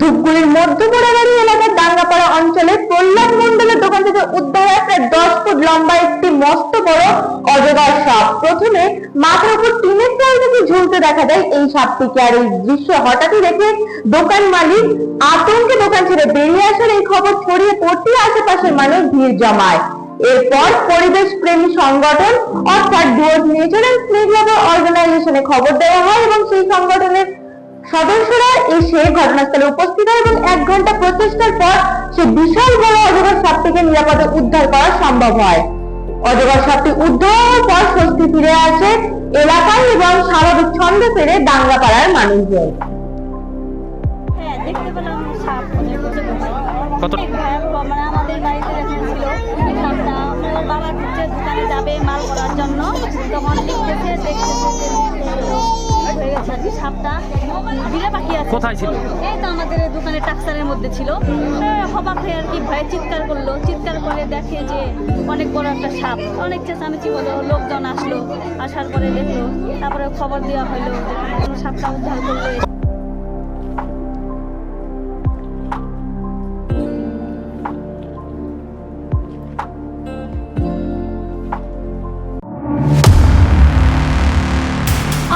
ধূপগুড়ির মধ্য বোড়াবাড়ি এলাকার ডাঙ্গাপাড়া অঞ্চলে প্রহ্লাদ মন্ডলের দোকান থেকে উদ্ধার হয় প্রায় দশ ফুট লম্বা একটি মস্ত বড় অজগর সাপ। প্রথমে মাথার উপর টিনের চাল থেকে ঝুলতে দেখা যায় এই সাপটিকে। আর এই দৃশ্য হঠাৎই দেখে দোকান মালিক আতঙ্কে দোকান ছেড়ে বেরিয়ে আসার এই খবর ছড়িয়ে পড়তে আশেপাশের মানুষ ভিড় জমায়। এরপর পরিবেশ প্রেমী সংগঠন অর্থাৎ ডুয়ার্স নেচার অ্যান্ড স্নেক অর্গানাইজেশনে খবর দেওয়া হয় এবং সেই সংগঠনের সদস্যরা এসে ঘটনাস্থলে উপস্থিত হয় এবং এক ঘণ্টা প্রচেষ্টার পর সে বিশাল বড় অজগর সাপটিকে নিরাপদে উদ্ধার করা সম্ভব হয়। অজগর সাপটি উদ্ধার হওয়ার পর স্বস্তি ফিরে আসে এলাকায় এবং স্বাভাবিক ছন্দে ফেরে দাঙ্গাপাড়ার মানুষজন। হ্যাঁ দেখতে পেলাম সাপ বসে বসে। কত- মানে আমাদের বাড়িতে ছিল সাপটা বাবা দোকানে যাবে মাল করার জন্য। তখন দেখতেছে দেখতেছে সাপটা বিলে পাখি আছে। কোথায় ছিল? এই তো আমাদের দোকানের টাক্সারের মধ্যে ছিল। হবাক হয়ে আর কি ভয়ে চিৎকার করল। চিৎকার করে দেখে যে অনেক বড় একটা সাপ। অনেক চেঁচামেচি করল লোকজন আসলো আসার পরে দেখল। তারপরে খবর দেওয়া হলো কোনো সাপটা উদ্ধার করল।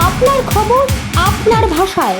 আপনার খবর আপনার ভাষায়